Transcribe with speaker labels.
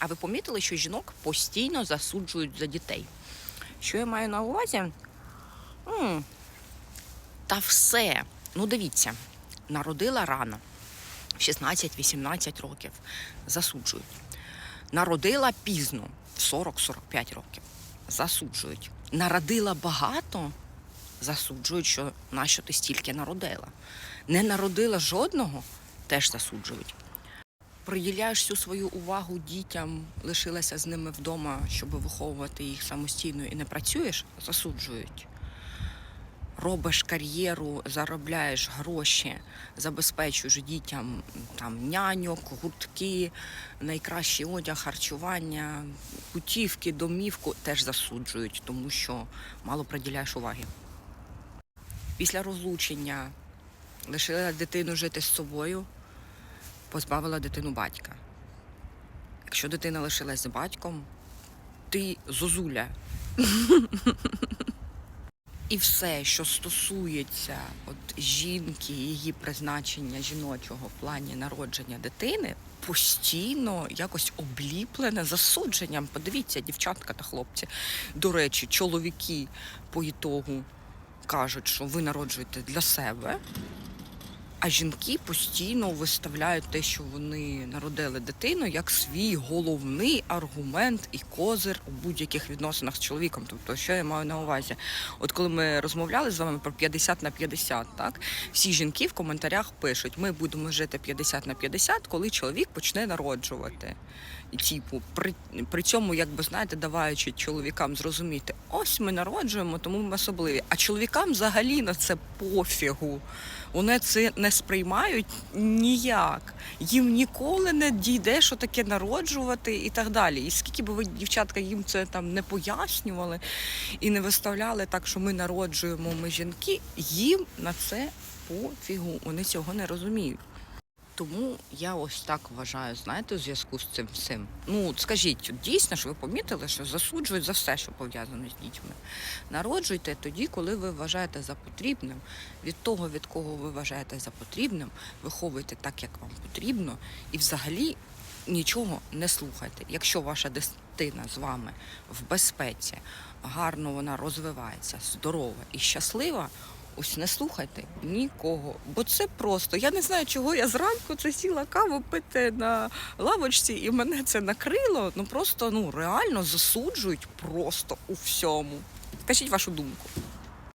Speaker 1: А ви помітили, що жінок постійно засуджують за дітей? Що я маю на увазі? м та все. Ну, дивіться, народила рано, в 16-18 років. Засуджують. Народила пізно, в 40-45 років. Засуджують. Народила багато, засуджують, що нащо ти стільки народила. Не народила жодного, теж засуджують. Приділяєш всю свою увагу дітям, лишилася з ними вдома, щоб виховувати їх самостійно і не працюєш, засуджують. Робиш кар'єру, заробляєш гроші, забезпечуєш дітям там няньок, гуртки, найкращий одяг, харчування, путівки, домівку теж засуджують, тому що мало приділяєш уваги. Після розлучення лишила дитину жити з собою, позбавила дитину батька. Якщо дитина лишилась з батьком, ти зозуля. І все, що стосується от жінки, її призначення жіночого в плані народження дитини, постійно якось обліплене засудженням. Подивіться, дівчатка та хлопці. До речі, чоловіки по ітогу кажуть, що ви народжуєте для себе. А жінки постійно виставляють те, що вони народили дитину, як свій головний аргумент і козир у будь-яких відносинах з чоловіком. Тобто, що я маю на увазі? От коли ми розмовляли з вами про 50 на 50, так всі жінки в коментарях пишуть: ми будемо жити 50 на 50, коли чоловік почне народжувати. І типу, при, при цьому, якби знаєте, даваючи чоловікам зрозуміти, ось ми народжуємо, тому ми особливі. А чоловікам взагалі на це пофігу. Вони це не сприймають ніяк. Їм ніколи не дійде, що таке народжувати і так далі. І скільки би ви, дівчатка, їм це там не пояснювали і не виставляли так, що ми народжуємо, ми жінки, їм на це пофігу. Вони цього не розуміють. Тому я ось так вважаю, знаєте, у зв'язку з цим всім. Ну, скажіть, дійсно ж ви помітили, що засуджують за все, що пов'язано з дітьми. Народжуйте тоді, коли ви вважаєте за потрібним. Від того, від кого ви вважаєте за потрібним, виховуйте так, як вам потрібно, і взагалі нічого не слухайте. Якщо ваша дитина з вами в безпеці, гарно вона розвивається, здорова і щаслива. Ось не слухайте нікого, бо це просто. Я не знаю, чого я зранку це сіла каву пити на лавочці, і мене це накрило. Ну просто ну реально засуджують просто у всьому. Скажіть вашу думку.